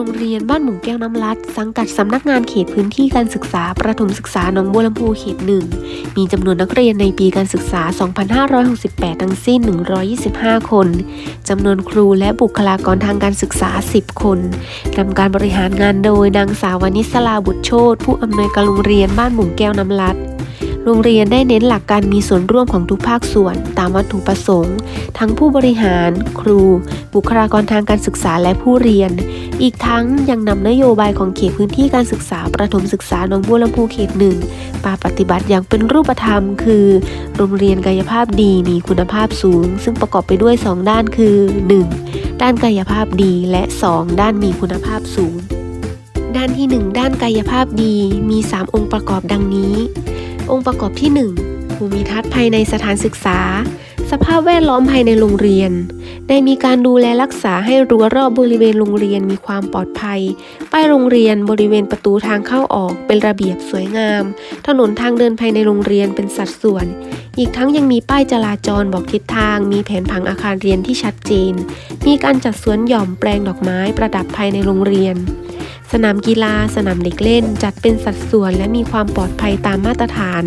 รงเรียนบ้านหมูแก้วน้ำลัด สังกัดสำนักงานเขตพื้นที่การศึกษาประถมศึกษาหนองบัวลำพูเขตหนึ่งมีจำนวนนักเรียนในปีการศึกษา 2568 ทั้งสิ้น 125 คนจำนวนครูและบุคลากรทางการศึกษา 10 คนนำการบริหารงานโดยนางสาววนิสลาบุตรโชตผู้อำนวยการโรงเรียนบ้านหมูแก้วน้ำลัด โรงเรียนได้เน้นหลักการมีส่วนร่วมของทุกภาคส่วน ตามวัตถุประสงค์ ทั้งผู้บริหาร ครู บุคลากรทางการศึกษาและผู้เรียน อีกทั้งยังนำนโยบายของเขตพื้นที่การศึกษา ประถมศึกษาหนองบัวลำพูเขตหนึ่งมาปฏิบัติอย่างเป็นรูปธรรม คือ โรงเรียนกายภาพดีมีคุณภาพสูง ซึ่งประกอบไปด้วย 2 ด้านคือ 1. ด้านกายภาพดีและ 2 ด้านมีคุณภาพสูง ด้านที่ 1 ด้านกายภาพดีมี 3 องค์ประกอบดังนี้ องค์ประกอบที่ 1 ภูมิทัศน์ภายในสถานศึกษา สภาพแวดล้อมภายในโรงเรียน ได้มีการดูแลรักษาให้รั้วรอบบริเวณโรงเรียนมีความปลอดภัย ป้ายโรงเรียนบริเวณประตูทางเข้าออกเป็นระเบียบสวยงาม ถนนทางเดินภายในโรงเรียนเป็นสัดส่วน อีกทั้งยังมีป้ายจราจรบอกทิศทาง มีแผนผังอาคารเรียนที่ชัดเจน มีการจัดสวนหย่อมแปลงดอกไม้ประดับภายในโรงเรียน สนามกีฬา สนามเด็กเล่น จัดเป็นสัดส่วนและมีความปลอดภัยตามมาตรฐาน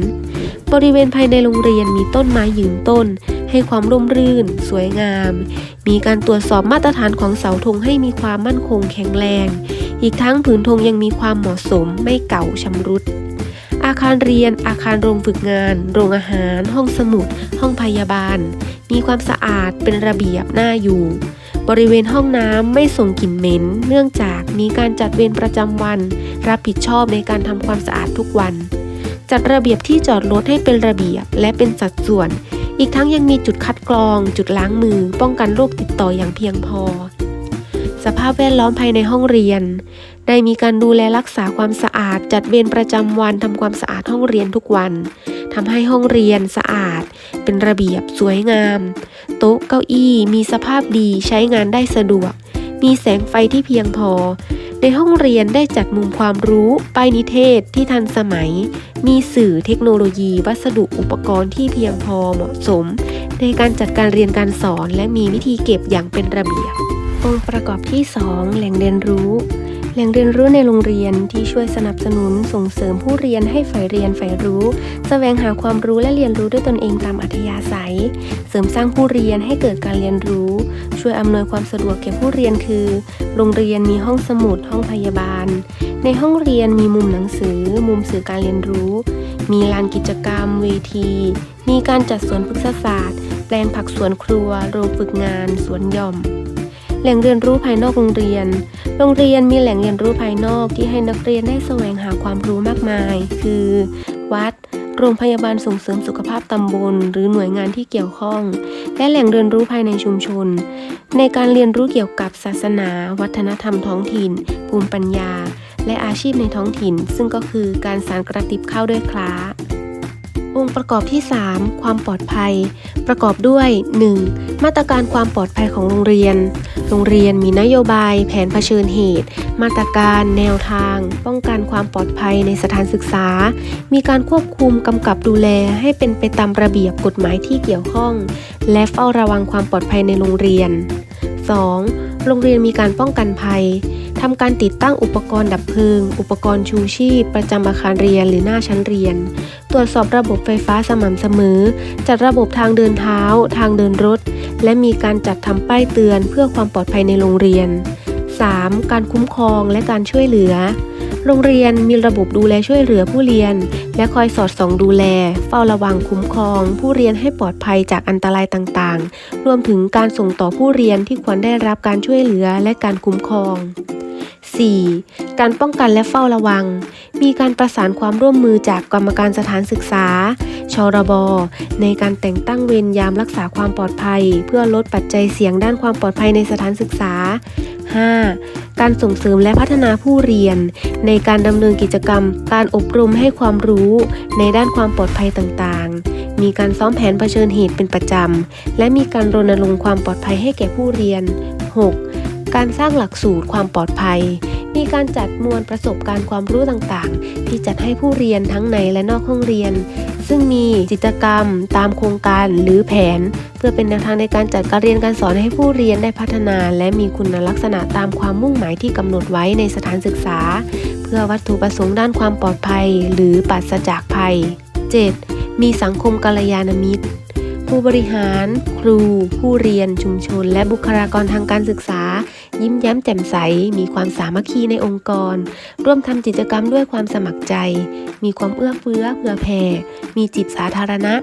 บริเวณภายในโรงเรียนมีต้นไม้ยืนต้น ให้ความร่มรื่น สวยงาม มีการตรวจสอบมาตรฐานของเสาธงให้มีความมั่นคงแข็งแรง อีกทั้งผืนธงยังมีความเหมาะสม ไม่เก่าชำรุด อาคารเรียน อาคารโรงฝึกงาน โรงอาหาร ห้องสมุด ห้องพยาบาล มีความสะอาดเป็นระเบียบน่าอยู่ บริเวณห้องน้ำไม่ส่งกลิ่นเหม็น เนื่องจากมีการจัดเวรประจำวัน รับผิดชอบในการทำความสะอาดทุกวัน จัดระเบียบที่จอดรถให้เป็นระเบียบและเป็นสัดส่วน อีกทั้งยังมีจุดคัดกรอง จุดล้างมือ ป้องกันโรคติดต่ออย่างเพียงพอ สภาพแวดล้อมภายในห้องเรียน ได้มีการดูแลรักษาความสะอาด จัดเวรประจำวันทำความสะอาดห้องเรียนทุกวัน ทำให้ห้องเรียนสะอาด เป็นระเบียบสวยงาม โต๊ะเก้าอี้มีสภาพดีใช้งานได้สะดวก มีแสงไฟที่เพียงพอ ในห้องเรียนได้จัดมุมความรู้ป้ายนิเทศที่ทันสมัย มีสื่อเทคโนโลยี วัสดุอุปกรณ์ที่เพียงพอเหมาะสม ในการจัดการเรียนการสอน และมีวิธีเก็บอย่างเป็นระเบียบองค์ประกอบที่ 2 แหล่งเรียนรู้ แหล่งเรียนรู้ในโรงเรียนที่ช่วยสนับสนุนส่งเสริมผู้เรียนให้ใฝ่เรียนใฝ่รู้แสวงหาความรู้และเรียนรู้ด้วยตนเองตามอัธยาศัย เสริมสร้างผู้เรียนให้เกิดการเรียนรู้ ช่วยอำนวยความสะดวกแก่ผู้เรียนคือ โรงเรียนมีห้องสมุด ห้องพยาบาล ในห้องเรียนมีมุมหนังสือ มุมสื่อการเรียนรู้ มีลานกิจกรรม เวที มีการจัดสวนพฤกษศาสตร์ แปลงผักสวนครัว โรงฝึกงาน สวนหย่อม แหล่งเรียนรู้ภายนอกโรงเรียน โรงเรียนมีแหล่งเรียนรู้ภายนอกที่ให้นักเรียนได้แสวงหาความรู้มากมาย คือ วัด โรงพยาบาลส่งเสริมสุขภาพตำบล หรือหน่วยงานที่เกี่ยวข้อง และแหล่งเรียนรู้ภายในชุมชน ในการเรียนรู้เกี่ยวกับศาสนา วัฒนธรรมท้องถิ่น ภูมิปัญญา และอาชีพในท้องถิ่น ซึ่งก็คือการสานกระติบข้าวด้วยคล้าองค์ประกอบที่ 3 ความปลอดภัย ประกอบด้วย 1. มาตรการความปลอดภัยของโรงเรียน โรงเรียนมีนโยบาย แผนเผชิญเหตุ มาตรการ แนวทาง ป้องกันความปลอดภัยในสถานศึกษา มีการควบคุมกำกับดูแลให้เป็นไปตามระเบียบกฎหมายที่เกี่ยวข้อง และเฝ้าระวังความปลอดภัยในโรงเรียน 2. โรงเรียนมีการป้องกันภัยทำการติดตั้งอุปกรณ์ดับเพลิง อุปกรณ์ชูชีพ ประจำอาคารเรียนหรือหน้าชั้นเรียน ตรวจสอบระบบไฟฟ้าสม่ำเสมอ จัดระบบทางเดินเท้า ทางเดินรถ และมีการจัดทำป้ายเตือนเพื่อความปลอดภัยในโรงเรียน 3. การคุ้มครองและการช่วยเหลือ โรงเรียนมีระบบดูแลช่วยเหลือผู้เรียน และคอยสอดส่องดูแล เฝ้าระวังคุ้มครอง ผู้เรียนให้ปลอดภัยจากอันตรายต่างๆ รวมถึงการส่งต่อผู้เรียนที่ควรได้รับการช่วยเหลือและการคุ้มครอง 4. การป้องกันและเฝ้าระวัง มีการประสานความร่วมมือจากกรรมการสถานศึกษา ชรบ ในการแต่งตั้งเวรยามรักษาความปลอดภัย เพื่อลดปัจจัยเสี่ยงด้านความปลอดภัยในสถานศึกษา 5. การส่งเสริมและพัฒนาผู้เรียน ในการดำเนินกิจกรรม การอบรมให้ความรู้ ในด้านความปลอดภัยต่างๆ มีการซ้อมแผนเผชิญเหตุเป็นประจำ และมีการรณรงค์ความปลอดภัยให้แก่ผู้เรียน 6. การสร้างหลักสูตรความปลอดภัย มีการจัดมวลประสบการณ์ความรู้ต่างๆ ที่จัดให้ผู้เรียนทั้งในและนอกห้องเรียน ซึ่งมีกิจกรรมตามโครงการหรือแผน เพื่อเป็นแนวทางในการจัดการเรียนการสอนให้ผู้เรียนได้พัฒนา และมีคุณลักษณะตามความมุ่งหมายที่กำหนดไว้ในสถานศึกษา เพื่อวัตถุประสงค์ด้านความปลอดภัย หรือปราศจากภัย 7. มีสังคมกัลยาณมิตร ผู้บริหาร ครู ผู้เรียน ชุมชน และบุคลากรทางการศึกษา ยิ้มแย้มแจ่มใส มีความสามัคคีในองค์กร ร่วมทำกิจกรรมด้วยความสมัครใจ มีความเอื้อเฟื้อเผื่อแผ่ มีจิตสาธารณะ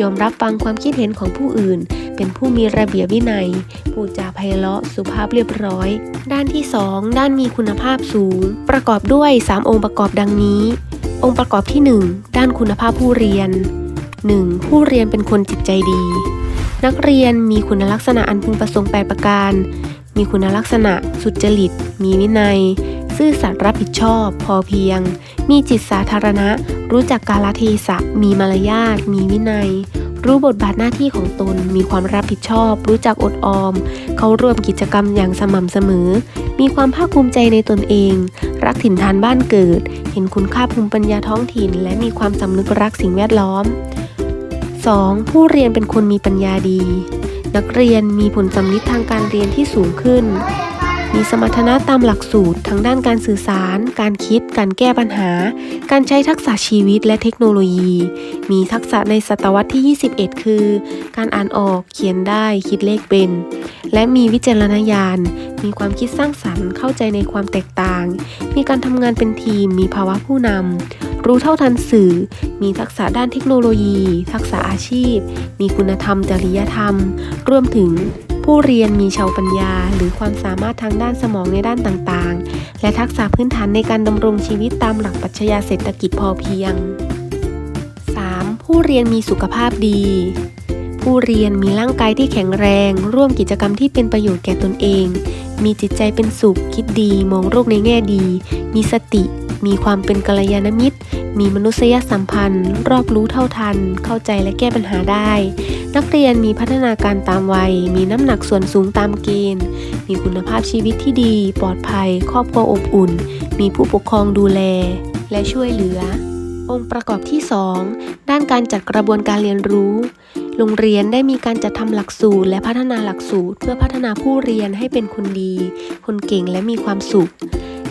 ยอมรับฟังความคิดเห็นของผู้อื่น เป็นผู้มีระเบียบวินัยพูดจาไพเราะ สุภาพเรียบร้อย ด้านที่ 2 ด้านมีคุณภาพสูง ประกอบด้วย 3 องค์ประกอบดังนี้ องค์ประกอบที่ 1 ด้านคุณภาพผู้เรียน 1. ผู้เรียนเป็นคนจิตใจดี นักเรียนมีคุณลักษณะอันพึงประสงค์แปดประการ มีคุณลักษณะ สุจริต มีวินัย ซื่อสัตย์รับผิดชอบ พอเพียง มีจิตสาธารณะ รู้จักกาลเทศะ มีมารยาท มีวินัย รู้บทบาทหน้าที่ของตน มีความรับผิดชอบ รู้จักอดออม เขาร่วมกิจกรรมอย่างสม่ำเสมอ มีความภาคภูมิใจในตนเอง รักถิ่นฐานบ้านเกิด เห็นคุณค่าภูมิปัญญาท้องถิ่น และมีความสำนึกรักสิ่งแวดล้อม 2. ผู้เรียนเป็นคนมีปัญญาดี นักเรียนมีผลสำลิดทางการเรียนที่สูงขึ้น มีสมรรถนะตามหลักสูตร ทั้งด้านการสื่อสาร การคิด การแก้ปัญหา การใช้ทักษะชีวิตและเทคโนโลยี มีทักษะในศตวรรษที่ 21 คือ การอ่านออก เขียนได้ คิดเลขเป็น และมีวิจารณญาณ มีความคิดสร้างสรรค์ เข้าใจในความแตกต่าง มีการทำงานเป็นทีม มีภาวะผู้นำ รู้เท่าทันสื่อ มีทักษะด้านเทคโนโลยี ทักษะอาชีพ มีคุณธรรม จริยธรรม รวมถึงผู้เรียนมีชาวปัญญา หรือความสามารถทางด้านสมองในด้านต่างๆ และทักษะพื้นฐานในการดำรงชีวิตตามหลักปรัชญาเศรษฐกิจพอเพียง 3. ผู้เรียนมีสุขภาพดี ผู้เรียนมีร่างกายที่แข็งแรง ร่วมกิจกรรมที่เป็นประโยชน์แก่ตนเอง มีจิตใจเป็นสุข คิดดี มองโลกในแง่ดี มีสติ มีความเป็นกัลยาณมิตร มีมนุษยสัมพันธ์ รอบรู้เท่าทัน เข้าใจและแก้ปัญหาได้ นักเรียนมีพัฒนาการตามวัย มีน้ำหนักส่วนสูงตามเกณฑ์ มีคุณภาพชีวิตที่ดี ปลอดภัย ครอบครัวอบอุ่น มีผู้ปกครองดูแล และช่วยเหลือ องค์ประกอบที่ 2 ด้านการจัดกระบวนการเรียนรู้โรงเรียนได้มีการจัดทำหลักสูตรและพัฒนาหลักสูตร เพื่อพัฒนาผู้เรียนให้เป็นคนดี คนเก่งและมีความสุข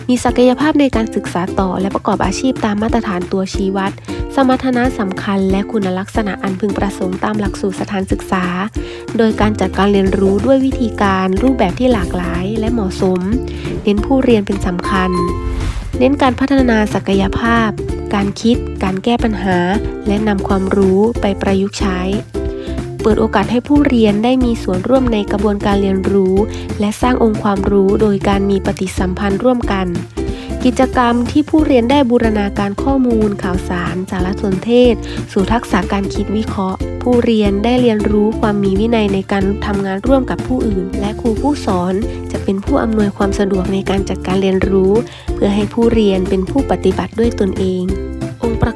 มีศักยภาพในการศึกษาต่อและประกอบอาชีพตามมาตรฐานตัวชี้วัด สมรรถนะสำคัญและคุณลักษณะอันพึงประสงค์ตามหลักสูตรสถานศึกษา โดยการจัดการเรียนรู้ด้วยวิธีการรูปแบบที่หลากหลายและเหมาะสม เน้นผู้เรียนเป็นสำคัญ เน้นการพัฒนาศักยภาพ การคิด การแก้ปัญหา และนำความรู้ไปประยุกต์ใช้ เปิดโอกาสให้ผู้เรียนได้มีส่วนร่วมในกระบวนการเรียนรู้ และสร้างองค์ความรู้โดยการมีปฏิสัมพันธ์ร่วมกัน กิจกรรมที่ผู้เรียนได้บูรณาการข้อมูล ข่าวสาร สารสนเทศ สู่ทักษะการคิดวิเคราะห์ ผู้เรียนได้เรียนรู้ความมีวินัยในการทำงานร่วมกับผู้อื่น และครูผู้สอนจะเป็นผู้อำนวยความสะดวกในการจัดการเรียนรู้ เพื่อให้ผู้เรียนเป็นผู้ปฏิบัติด้วยตนเอง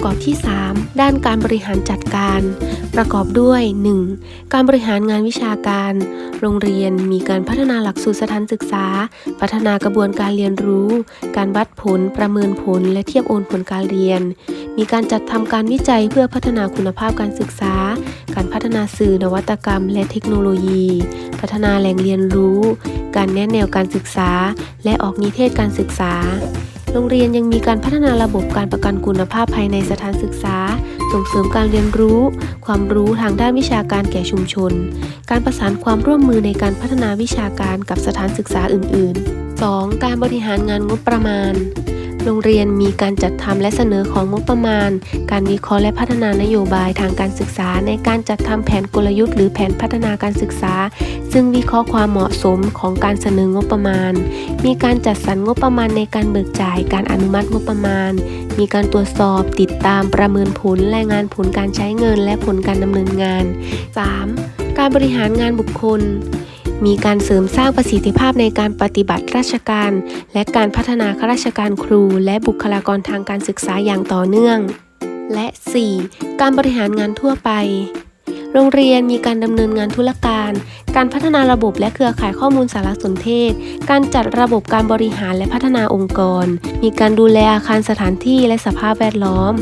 กอบที่ 3 ด้านการบริหารจัดการ ประกอบด้วย 1. การบริหารงานวิชาการ โรงเรียนมีการพัฒนาหลักสูตรสถานศึกษา พัฒนากระบวนการเรียนรู้ การวัดผล ประเมินผล และเทียบโอนผลการเรียน มีการจัดทำการวิจัยเพื่อพัฒนาคุณภาพการศึกษา การพัฒนาสื่อนวัตกรรม และเทคโนโลยี พัฒนาแหล่งเรียนรู้ การแนะแนวการศึกษา และออกนิเทศการศึกษา โรงเรียนยังมีการพัฒนาระบบการประกันคุณภาพภายในสถานศึกษา ส่งเสริมการเรียนรู้ ความรู้ทางด้านวิชาการแก่ชุมชน การประสานความร่วมมือในการพัฒนาวิชาการกับสถานศึกษาอื่น ๆ 2. การบริหารงานงบประมาณโรงเรียนมีการจัดทำและเสนอของงบประมาณ การวิเคราะห์และพัฒนานโยบายทางการศึกษา ในการจัดทำแผนกลยุทธ์หรือแผนพัฒนาการศึกษา ซึ่งวิเคราะห์ความเหมาะสมของการเสนองบประมาณ มีการจัดสรรงบประมาณในการเบิกจ่าย การอนุมัติงบประมาณ มีการตรวจสอบ ติดตามประเมินผล รายงานผลการใช้เงิน และผลการดำเนินงาน 3. การบริหารงานบุคคลมีการเสริมสร้างประสิทธิภาพในการปฏิบัติราชการ และการพัฒนาข้าราชการครู และบุคลากรทางการศึกษาอย่างต่อเนื่อง และ 4. การบริหารงานทั่วไป โรงเรียนมีการดำเนินงานธุรการ การพัฒนาระบบและเครือข่ายข้อมูลสารสนเทศ การจัดระบบการบริหารและพัฒนาองค์กร มีการดูแลอาคารสถานที่และสภาพแวดล้อม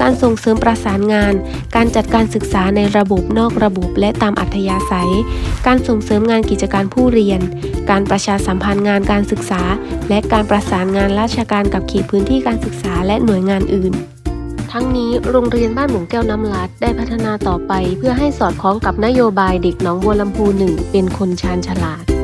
การส่งเสริมประสานงาน การจัดการศึกษาในระบบนอกระบบและตามอัธยาศัย การส่งเสริมงานกิจการผู้เรียน การประชาสัมพันธ์งานการศึกษา และการประสานงานราชการกับเขตพื้นที่การศึกษาและหน่วยงานอื่น ทั้งนี้โรงเรียนบ้านหมุงแก้วน้ำลัดได้พัฒนาต่อไป เพื่อให้สอดคล้องกับนโยบายเด็กน้องบัวลำพูหนึ่งเป็นคนชาญฉลาด